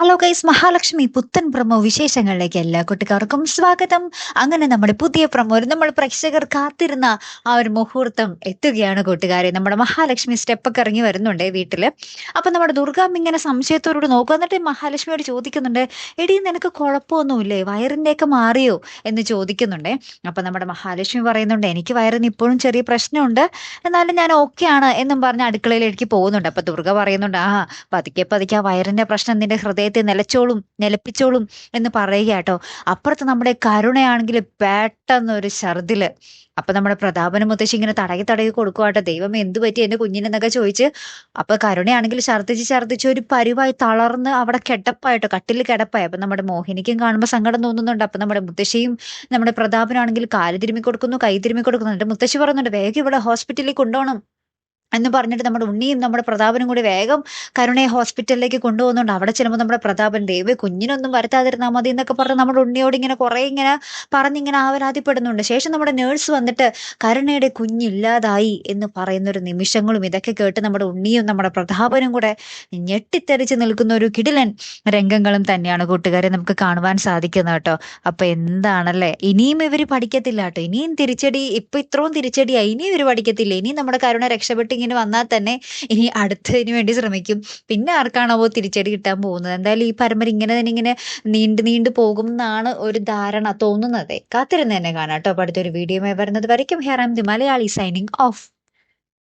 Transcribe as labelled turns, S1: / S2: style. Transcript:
S1: Hello guys Mahalakshmi പുത്തൻ promo വിശേഷങ്ങളിലേക്ക് എല്ലാ കുട്ടിക്കാർക്കും സ്വാഗതം. അങ്ങനെ നമ്മുടെ പുതിയ പ്രമോ നമ്മൾ പ്രേക്ഷകർ കാത്തിരുന്ന ആ ഒരു മുഹൂർത്തം എത്തുകയാണ് കൂട്ടുകാരെ. നമ്മുടെ മഹാലക്ഷ്മി സ്റ്റെപ്പൊക്കെ ഇറങ്ങി വരുന്നുണ്ട് വീട്ടിൽ. അപ്പൊ നമ്മുടെ ദുർഗാമ്മ ഇങ്ങനെ സംശയത്തോട് നോക്കുക. എന്നിട്ട് മഹാലക്ഷ്മിയോട് ചോദിക്കുന്നുണ്ട് എടി നിനക്ക് കുഴപ്പമൊന്നുമില്ലേ? വയറിന്റെ ഒക്കെ മാറിയോ? എന്ന് ചോദിക്കുന്നുണ്ട്. അപ്പൊ നമ്മുടെ മഹാലക്ഷ്മി പറയുന്നുണ്ട് എനിക്ക് വയറിന് ഇപ്പോഴും ചെറിയ പ്രശ്നമുണ്ട്. എന്നാലും ഞാൻ ഓക്കെ ആണ് എന്നും പറഞ്ഞ് അടുക്കളയിലേക്ക് പോകുന്നുണ്ട്. അപ്പൊ ദുർഗ പറയുന്നുണ്ട് ആ പതുക്കെ പതുക്കെ ആ പ്രശ്നം നിന്റെ ഹൃദയത്തെ നിലച്ചോളും നിലപ്പിച്ചോളും എന്ന് പറയുക കേട്ടോ. അപ്പുറത്ത് നമ്മുടെ കരുണയാണെങ്കിൽ പെട്ടെന്നൊരു ഛർദിൽ അപ്പൊ നമ്മുടെ പ്രതാപന മുത്തശ്ശി ഇങ്ങനെ തടകി തടകി കൊടുക്കുവാട്ടോ ദൈവം എന്ത് പറ്റി? എന്റെ കുഞ്ഞിനെന്നൊക്കെ ചോദിച്ച്. അപ്പൊ കരുണയാണെങ്കിൽ ഛർദിച്ച് ഛർദിച്ച് ഒരു പരിവായി തളർന്ന് അവിടെ കിടപ്പായിട്ടോ കട്ടിൽ കിടപ്പായി. അപ്പൊ നമ്മുടെ മോഹിനിക്കും കാണുമ്പോൾ സങ്കടം തോന്നുന്നുണ്ട്. അപ്പൊ നമ്മുടെ മുത്തശ്ശിയും നമ്മുടെ പ്രതാപനാണെങ്കിൽ കാൽ തിരുമ്മി കൊടുക്കുന്നു കൈ തിരുമ്മി കൊടുക്കുന്നു മുത്തശ്ശി പറയുന്നുണ്ട് വേഗം ഇവിടെ ഹോസ്പിറ്റലിൽ കൊണ്ടുപോകണം. എന്ന് പറഞ്ഞിട്ട് നമ്മുടെ ഉണ്ണിയും നമ്മുടെ പ്രതാപനും കൂടി വേഗം കരുണയെ ഹോസ്പിറ്റലിലേക്ക് കൊണ്ടുപോകുന്നുണ്ട്. അവിടെ ചെല്ലുമ്പോൾ നമ്മുടെ പ്രതാപൻ ദൈവം കുഞ്ഞിനൊന്നും വരുത്താതിരുന്നാൽ മതി എന്നൊക്കെ പറഞ്ഞ് നമ്മുടെ ഉണ്ണിയോട് ഇങ്ങനെ കുറെ ഇങ്ങനെ പറഞ്ഞിങ്ങനെ ആവലാതിപ്പെടുന്നുണ്ട്. ശേഷം നമ്മുടെ നേഴ്സ് വന്നിട്ട് കരുണയുടെ കുഞ്ഞില്ലാതായി എന്ന് പറയുന്ന ഒരു നിമിഷങ്ങളും ഇതൊക്കെ കേട്ട് നമ്മുടെ ഉണ്ണിയും നമ്മുടെ പ്രതാപനും കൂടെ ഞെട്ടിത്തെറിച്ച് നിൽക്കുന്ന ഒരു കിടിലൻ രംഗങ്ങളും തന്നെയാണ് കൂട്ടുകാരെ നമുക്ക് കാണുവാൻ സാധിക്കുന്നത് കേട്ടോ. അപ്പൊ എന്താണല്ലേ? ഇനിയും ഇവർ പഠിക്കത്തില്ല കേട്ടോ. ഇനിയും തിരിച്ചടി ഇപ്പൊ ഇത്രയും തിരിച്ചടിയായി. ഇനിയും ഇവർ പഠിക്കത്തില്ല. ഇനിയും നമ്മുടെ കരുണ രക്ഷപ്പെട്ട് ഇങ്ങനെ വന്നാൽ തന്നെ ഇനി അടുത്തതിന് വേണ്ടി ശ്രമിക്കും. പിന്നെ ആർക്കാണാവോ തിരിച്ചടി കിട്ടാൻ പോകുന്നത്. എന്തായാലും ഈ പരമ്പര ഇങ്ങനെ തന്നെ ഇങ്ങനെ നീണ്ടു നീണ്ടു പോകും എന്നാണ് ഒരു ധാരണ തോന്നുന്നത്. കാത്തിരുന്ന് തന്നെ കാണാം കേട്ടോ. അപ്പൊ അടുത്തൊരു വീഡിയോ വരുന്നത് വരയ്ക്കും. Here am the Malayali signing off